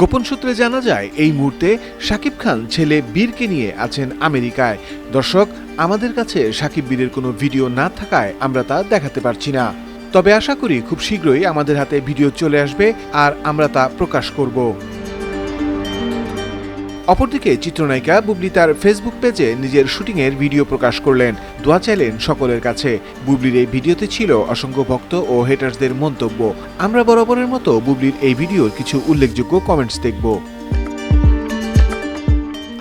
গোপন সূত্রে জানা যায়, এই মুহূর্তে সাকিব খান ছেলে বীরকে নিয়ে আছেন আমেরিকায়। দর্শক, আমাদের কাছে সাকিব বীরের কোনো ভিডিও না থাকায় আমরা তা দেখাতে পারছি না। তবে আশা করি খুব শীঘ্রই আমাদের হাতে ভিডিও চলে আসবে আর আমরা তা প্রকাশ করব। অপরদিকে চিত্রনায়িকা বুবলি তার ফেসবুক পেজে নিজের শুটিংয়ের ভিডিও প্রকাশ করলেন। দোয়া চাইলেন সকলের কাছে। বুবলির এই ভিডিওতে ছিল অসংখ্য ভক্ত ও হেটার্সদের মন্তব্য। আমরা বরাবরের মতো বুবলির এই ভিডিওর কিছু উল্লেখযোগ্য কমেন্টস দেখব।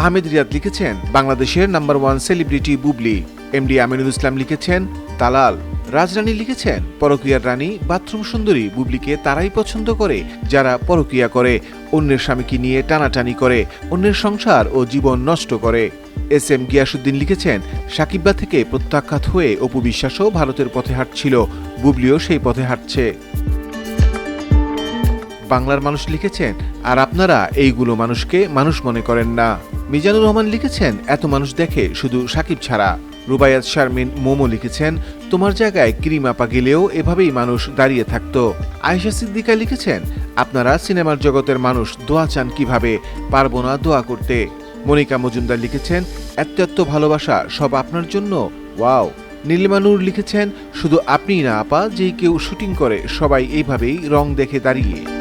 আহমেদ রিয়াদ লিখেছেন, বাংলাদেশের number one celebrity Bubly. MD Aminul Islam লিখেছেন তালাল রাজরানী লিখেছেন, পরকীয়ার রানী বাথরুম সুন্দরী বুবলিকে তারাই পছন্দ করে, যারা পরকীয়া করে, অন্যের স্বামীকে নিয়ে টানাটানি করে, অন্যের সংসার ও জীবন নষ্ট করে। এস এম গিয়াসুদ্দিন লিখেছেন সাকিব্বা থেকে প্রত্যাখ্যাত হয়ে অপু বিশ্বাসও ভারতের পথে হাঁটছিল, বুবলিও সেই পথে হাঁটছে। বাংলার মানুষ লিখেছেন, আর আপনারা এইগুলো মানুষকে মানুষ মনে করেন না। মিজানুর রহমান লিখেছেন, এত মানুষ দেখে শুধু সাকিব ছাড়া। রুবায়াত শারমিন মোমো লিখেছেন, তোমার জায়গায় ক্রিম আপা গেলেও এভাবেই মানুষ দাঁড়িয়ে থাকতো। আয়েশা সিদ্দিকা লিখেছেন, আপনারা সিনেমার জগতের মানুষ, দোয়া চান কীভাবে? পারব না দোয়া করতে। মনিকা মজুমদার লিখেছেন, এত এত ভালোবাসা, সব আপনার জন্য? ওয়াও। নীলিমা নূর লিখেছেন, শুধু আপনিই না আপা, যেই কেউ শুটিং করে, সবাই এইভাবেই রং দেখে দাঁড়িয়ে।